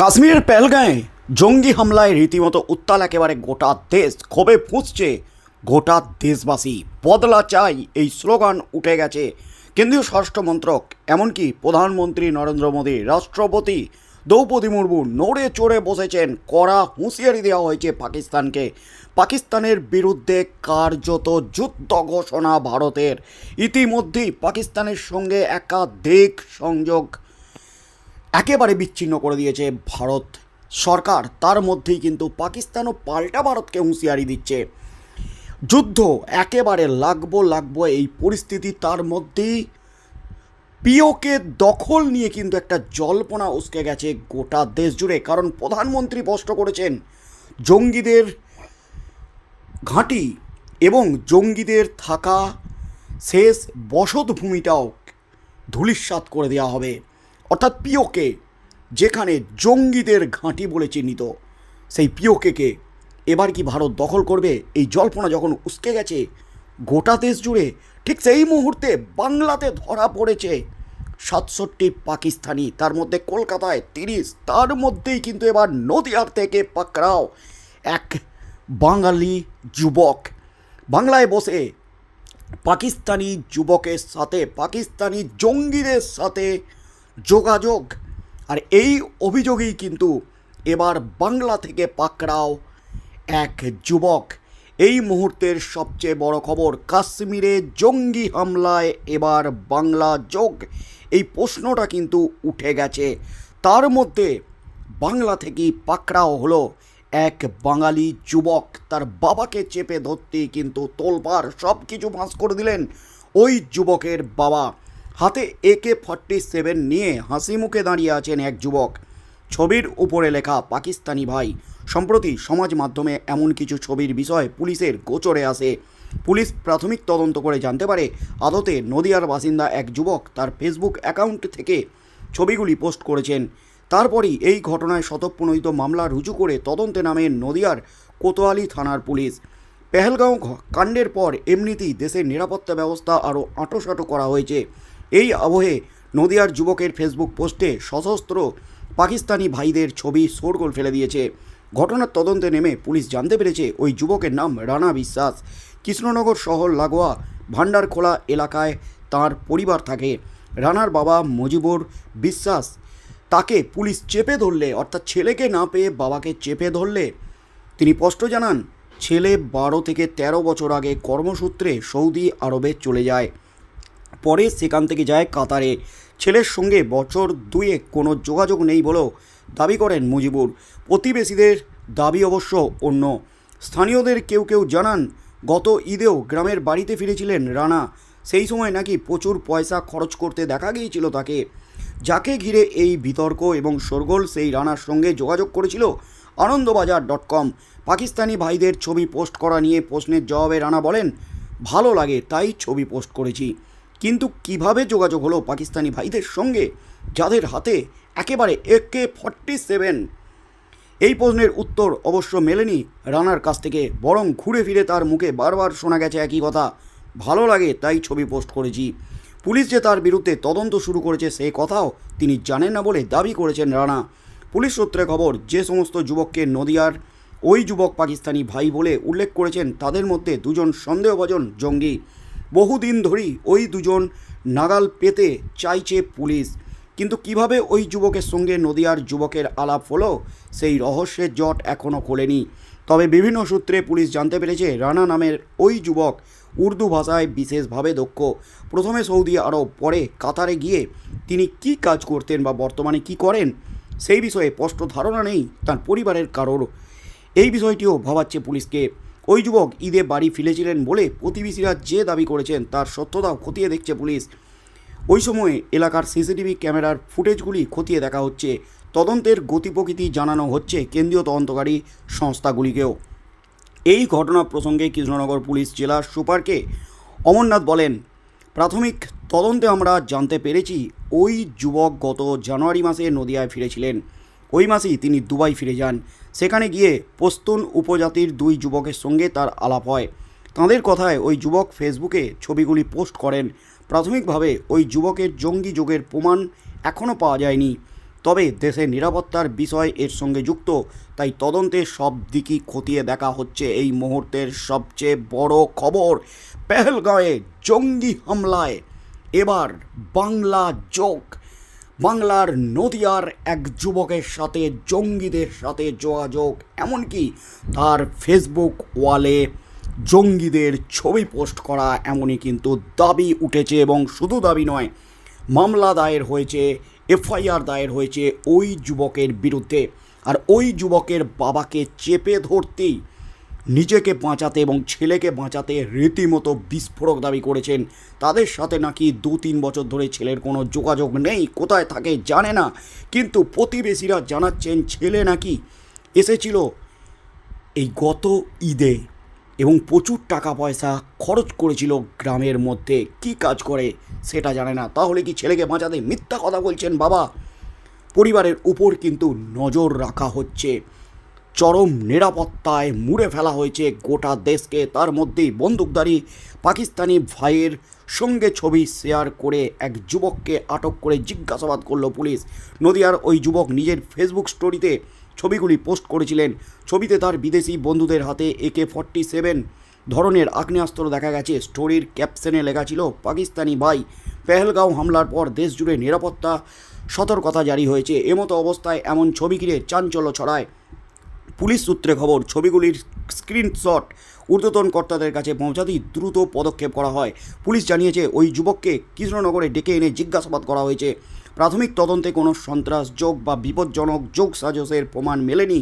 কাশ্মীরের পেলগাঁয়ে জঙ্গি হামলায় রীতিমতো উত্তাল একেবারে গোটা দেশ, ক্ষোভে ফুঁসছে গোটা দেশবাসী। বদলা চাই এই স্লোগান উঠে গেছে কেন্দ্রীয় স্বরাষ্ট্র মন্ত্রক, এমনকি প্রধানমন্ত্রী নরেন্দ্র মোদী, রাষ্ট্রপতি দ্রৌপদী মুর্মু নড়ে চড়ে বসেছেন, কড়া হুঁশিয়ারি দেওয়া হয়েছে পাকিস্তানকে। পাকিস্তানের বিরুদ্ধে কার্যত যুদ্ধ ঘোষণা ভারতের। ইতিমধ্যেই পাকিস্তানের সঙ্গে একাধিক সংযোগ একেবারে বিচ্ছিন্ন করে দিয়েছে ভারত সরকার। তার মধ্যেই কিন্তু পাকিস্তানও পাল্টা ভারতকে হুঁশিয়ারি দিচ্ছে। যুদ্ধ একেবারে লাগবো লাগবো এই পরিস্থিতি। তার মধ্যেই পিওকে দখল নিয়ে কিন্তু একটা জল্পনা উসকে গেছে গোটা দেশ জুড়ে। কারণ প্রধানমন্ত্রী স্পষ্ট করেছেন, জঙ্গিদের ঘাঁটি এবং জঙ্গিদের থাকা শেষ বসতভূমিটাও ধূলিসাৎ করে দেওয়া হবে। অর্থাৎ পিওকে, যেখানে জঙ্গিদের ঘাঁটি বলে চিহ্নিত। সেই পিওকেকে এবার কি ভারত দখল করবে? এই জল্পনা যখন উস্কে গেছে, গোটা দেশ জুড়ে ঠিক সেই মুহূর্তে বাংলাতে ধরা পড়েছে সাতষট্টি পাকিস্তানি, তার মধ্যে কলকাতায় তিরিশ, তার মধ্যেই কিন্তু এবার নদিয়ার থেকে পাকড়াও এক বাঙালি যুবক। বাংলায় বসে পাকিস্তানি যুবকের সাথে, পাকিস্তানি জঙ্গিদের সাথে যোগাযোগ। আর এই অভিযোগেই কিন্তু এবার বাংলা থেকে পাকড়াও এক যুবক। এই মুহূর্তের সবচেয়ে বড় খবর, কাশ্মীরে জঙ্গি হামলায় এবার বাংলা যোগ। এই প্রশ্নটা কিন্তু উঠে গেছে। তার মধ্যে বাংলা থেকেই পাকড়াও হলো এক বাঙালি যুবক। তার বাবাকে চেপে ধরতেই কিন্তু তোলপাড় সব কিছু ফাঁস করে দিলেন ওই যুবকের বাবা। হাতে একে ফর্টি সেভেন নিয়ে হাসি মুখে দাঁড়িয়ে আছেন এক যুবক। ছবির উপরে লেখা, পাকিস্তানি ভাই। সম্প্রতি সমাজ মাধ্যমে এমন কিছু ছবির বিষয় পুলিশের গোচরে আসে। পুলিশ প্রাথমিক তদন্ত করে জানতে পারে, আদতে নদিয়ার বাসিন্দা এক যুবক তার ফেসবুক অ্যাকাউন্ট থেকে ছবিগুলি পোস্ট করেছেন। তারপরই এই ঘটনায় শতপ্রণোদিত মামলা রুজু করে তদন্তে নামে নদিয়ার কোতোয়ালি থানার পুলিশ। পেহেলগাঁও কাণ্ডের পর এমনিতেই দেশের নিরাপত্তা ব্যবস্থা আরও আঁটোসাঁটো করা হয়েছে। এই আবহে নদিয়ার যুবকের ফেসবুক পোস্টে সশস্ত্র পাকিস্তানি ভাইদের ছবি শোরগোল ফেলে দিয়েছে। ঘটনার তদন্তে নেমে পুলিশ জানতে পেরেছে ওই যুবকের নাম রানা বিশ্বাস। কৃষ্ণনগর শহর লাগোয়া ভান্ডারখোলা এলাকায় তার পরিবার থাকে। রানার বাবা মজিবুর বিশ্বাস তাকে পুলিশ চেপে ধরলে, অর্থাৎ ছেলেকে না পেয়ে বাবাকে চেপে ধরলে। তিনি স্পষ্ট জানান, ছেলে বারো থেকে ১৩ বছর আগে কর্মসূত্রে সৌদি আরবে চলে যায়। পরে সেখান থেকে যায় কাতারে। ছেলের সঙ্গে বছর দুয়েক কোনো যোগাযোগ নেই বলেও দাবি করেন মুজিবুর। প্রতিবেশীদের দাবি অবশ্য অন্য। স্থানীয়দের কেউ কেউ জানান, গত ঈদেও গ্রামের বাড়িতে ফিরেছিলেন রানা। সেই সময় নাকি প্রচুর পয়সা খরচ করতে দেখা গিয়েছিল তাকে। যাকে ঘিরে এই বিতর্ক এবং শোরগোল সেই রানার সঙ্গে যোগাযোগ করেছিল আনন্দবাজার ডট কম। পাকিস্তানি ভাইদের ছবি পোস্ট করা নিয়ে প্রশ্নের জবাবে রানা বলেন, ভালো লাগে, তাই ছবি পোস্ট করেছি। কিন্তু কীভাবে যোগাযোগ হলো পাকিস্তানি ভাইদের সঙ্গে, যাদের হাতে একেবারে একে ফর্টি সেভেন এই প্রশ্নের উত্তর অবশ্য মেলেনি রানার কাছ থেকে, বরং ঘুরে ফিরে তার মুখে বারবার শোনা গেছে একই কথা, ভালো লাগে তাই ছবি পোস্ট করেছি। পুলিশ যে তার বিরুদ্ধে তদন্ত শুরু করেছে সেই কথাও তিনি জানেন না বলে দাবি করেছেন রানা। পুলিশ সূত্রে খবর, যে সমস্ত যুবককে নদিয়ার ওই যুবক পাকিস্তানি ভাই বলে উল্লেখ করেছেন, তাদের মধ্যে দুজন সন্দেহভাজন জঙ্গি। বহুদিন ধরেই ওই দুজন নাগাল পেতে চাইছে পুলিশ। কিন্তু কীভাবে ওই যুবকের সঙ্গে নদিয়ার যুবকের আলাপ হলো, সেই রহস্যের জট এখনও খোলেনি। তবে বিভিন্ন সূত্রে পুলিশ জানতে পেরেছে, রানা নামের ওই যুবক উর্দু ভাষায় বিশেষভাবে দক্ষ। প্রথমে সৌদি আরব, পরে কাতারে গিয়ে তিনি কি কাজ করতেন বা বর্তমানে কি করেন, সেই বিষয়ে স্পষ্ট ধারণা নেই তার পরিবারের কারোর। এই বিষয়টিও ভাবাচ্ছে পুলিশকে। ওই যুবক ঈদে বাড়ি ফিরেছিলেন বলে প্রতিবেশীরা যে দাবি করেছেন তার সত্যতাও খতিয়ে দেখছে পুলিশ। ওই সময়ে এলাকার সিসিটিভি ক্যামেরার ফুটেজগুলি খতিয়ে দেখা হচ্ছে। তদন্তের গতি প্রকৃতি জানানো হচ্ছে কেন্দ্রীয় তদন্তকারী সংস্থাগুলিকেও। এই ঘটনা প্রসঙ্গে কৃষ্ণনগর পুলিশ জেলা সুপারকে অমরনাথ বলেন, প্রাথমিক তদন্তে আমরা জানতে পেরেছি, ওই যুবক গত জানুয়ারি মাসে নদিয়ায় ফিরেছিলেন। ওই মাসেই তিনি দুবাই ফিরে যান। সেখানে গিয়ে পস্তুন উপজাতির দুই যুবকের সঙ্গে তার আলাপ হয়। তাঁদের কথায় ওই যুবক ফেসবুকে ছবিগুলি পোস্ট করেন। প্রাথমিকভাবে ওই যুবকের জঙ্গি যোগের প্রমাণ এখনও পাওয়া যায়নি। তবে দেশের নিরাপত্তার বিষয় এর সঙ্গে যুক্ত, তাই তদন্তের সব দিকই খতিয়ে দেখা হচ্ছে এই মুহূর্তের সবচেয়ে বড় খবর পেহেলগাঁয়ে জঙ্গি হামলায়। এবার বাংলা যোগ। বাংলার নদিয়ার এক যুবকের সাথে, জঙ্গিদের সাথে যোগাযোগ, এমনকি তার ফেসবুক ওয়ালে জঙ্গিদের ছবি পোস্ট করা, এমনই কিন্তু দাবি উঠেছে এবং শুধু দাবি নয়, মামলা দায়ের হয়েছে, এফআইআর দায়ের হয়েছে ওই যুবকের বিরুদ্ধে। আর ওই যুবকের বাবাকে চেপে ধরতেই নিজেকে বাঁচাতে এবং ছেলেকে বাঁচাতে রীতিমতো বিস্ফোরক দাবি করেছেন। তাদের সাথে নাকি দু তিন বছর ধরে ছেলের কোনো যোগাযোগ নেই, কোথায় থাকে জানে না। কিন্তু প্রতিবেশীরা জানাচ্ছেন ছেলে নাকি এসেছিল এই গত ঈদে এবং প্রচুর টাকা পয়সা খরচ করেছিল গ্রামের মধ্যে। কি কাজ করে সেটা জানে না। তাহলে কি ছেলেকে বাঁচাতে মিথ্যা কথা বলছেন বাবা? পরিবারের উপর কিন্তু নজর রাখা হচ্ছে। চরম নিরাপত্তায় মুড়ে ফেলা হয়েছে গোটা দেশকে। তার মধ্যেই বন্দুকধারী পাকিস্তানি ভাইয়ের সঙ্গে ছবি শেয়ার করে এক যুবককে আটক করে জিজ্ঞাসাবাদ করল পুলিশ। নদিয়ার ওই যুবক নিজের ফেসবুক স্টোরিতে ছবিগুলি পোস্ট করেছিলেন। ছবিতে তার বিদেশি বন্ধুদের হাতে একে ফর্টি সেভেন ধরনের আগ্নেয়াস্ত্র দেখা গেছে। স্টোরির ক্যাপশনে লেখা ছিল, পাকিস্তানি ভাই, পেহেলগাঁও হামলার পর দেশ জুড়ে নিরাপত্তা সতর্কতা জারি হয়েছে। এমতো অবস্থায় এমন ছবি ঘিরে চাঞ্চল্য ছড়ায়। পুলিশ সূত্রে খবর, ছবিগুলির স্ক্রিনশট ঊর্ধ্বতন কর্তাদের কাছে পৌঁছাতেই দ্রুত পদক্ষেপ করা হয়। পুলিশ জানিয়েছে, ওই যুবককে কৃষ্ণনগরে ডেকে এনে জিজ্ঞাসাবাদ করা হয়েছে। প্রাথমিক তদন্তে কোনো সন্ত্রাস যোগ বা বিপজ্জনক যোগ সাজসের প্রমাণ মেলেনি।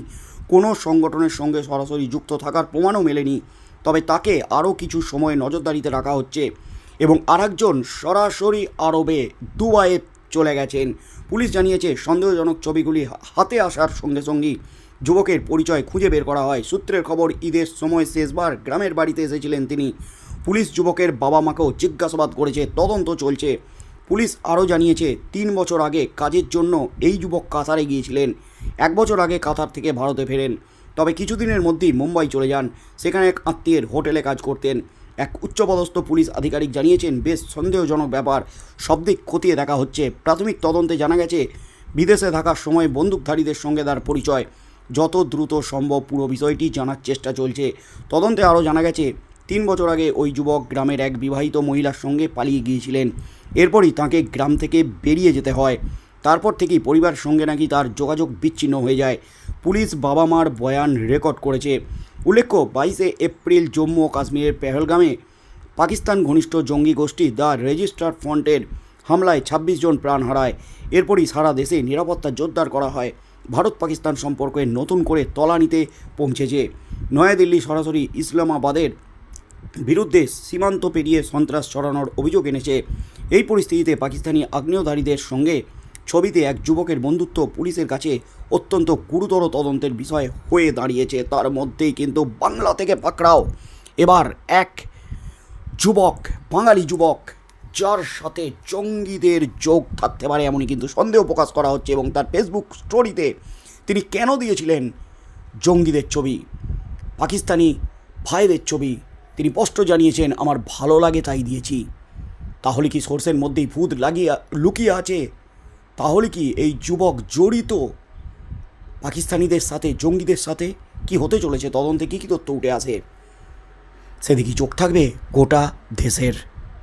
কোনো সংগঠনের সঙ্গে সরাসরি যুক্ত থাকার প্রমাণও মেলেনি। তবে তাকে আরও কিছু সময় নজরদারিতে রাখা হচ্ছে এবং আরেকজন সরাসরি আরবে দুবাইয়ে চলে গেছেন। পুলিশ জানিয়েছে, সন্দেহজনক ছবিগুলি হাতে আসার সঙ্গে সঙ্গেই যুবকের পরিচয় খুঁজে বের করা হয়। সূত্রের খবর, ঈদের সময় শেষবার গ্রামের বাড়িতে এসেছিলেন তিনি। পুলিশ যুবকের বাবা মাকেও জিজ্ঞাসাবাদ করেছে, তদন্ত চলছে। পুলিশ আরও জানিয়েছে, তিন বছর আগে কাজের জন্য এই যুবক কাতারে গিয়েছিলেন। এক বছর আগে কাতার থেকে ভারতে ফেরেন। তবে কিছুদিনের মধ্যেই মুম্বাই চলে যান। সেখানে এক আত্মীয়ের হোটেলে কাজ করতেন। এক উচ্চপদস্থ পুলিশ আধিকারিক জানিয়েছেন, বেশ সন্দেহজনক ব্যাপার। সব দিক খতিয়ে দেখা হচ্ছে। প্রাথমিক তদন্তে জানা গেছে, বিদেশে থাকার সময় বন্দুকধারীদের সঙ্গে তার পরিচয়। যত দ্রুত সম্ভব পুরো বিষয়টি জানার চেষ্টা চলছে। তদন্তে আরও জানা গেছে, তিন বছর আগে ওই যুবক গ্রামের এক বিবাহিত মহিলার সঙ্গে পালিয়ে গিয়েছিলেন। এরপরই তাকে গ্রাম থেকে বেরিয়ে যেতে হয়। তারপর থেকেই পরিবার সঙ্গে নাকি তার যোগাযোগ বিচ্ছিন্ন হয়ে যায়। পুলিশ বাবা মার বয়ান রেকর্ড করেছে। উল্লেখ্য, বাইশে এপ্রিল জম্মু ও কাশ্মীরের পেহলগামে পাকিস্তান ঘনিষ্ঠ জঙ্গি গোষ্ঠী দ্য রেজিস্টার ফ্রন্টের হামলায় ২৬ জন প্রাণ হারায়। এরপরই সারা দেশে নিরাপত্তা জোরদার করা হয়। ভারত পাকিস্তান সম্পর্কে নতুন করে তলানিতে পৌঁছেছে নয়াদিল্লি সরাসরি ইসলামাবাদের বিরুদ্ধে সীমান্ত পেরিয়ে সন্ত্রাস ছড়ানোর অভিযোগ এনেছে। এই পরিস্থিতিতে পাকিস্তানি আগ্নেয়ধারীদের সঙ্গে ছবিতে এক যুবকের বন্ধুত্ব পুলিশের কাছে অত্যন্ত গুরুতর তদন্তের বিষয় হয়ে দাঁড়িয়েছে। তার মধ্যেই কিন্তু বাংলা থেকে পাকড়াও। এবার এক যুবক, বাঙালি যুবক যার সাথে জঙ্গিদের যোগ থাকতে পারে এমনই কিন্তু সন্দেহ প্রকাশ করা হচ্ছে এবং তার ফেসবুক স্টোরিতে তিনি কেন দিয়েছিলেন জঙ্গিদের ছবি? পাকিস্তানি ভাইদের ছবি। তিনি স্পষ্ট জানিয়েছেন, আমার ভালো লাগে তাই দিয়েছি। তাহলে কি সোর্সের মধ্যেই ভূত লাগিয়ে, লুকিয়ে আছে? তাহলে কি এই যুবক জড়িত? পাকিস্তানিদের সাথে, জঙ্গিদের সাথে কি হতে চলেছে? তদন্তে কী কী তথ্য উঠে আসে? সেদিকে চোখ থাকবে গোটা দেশের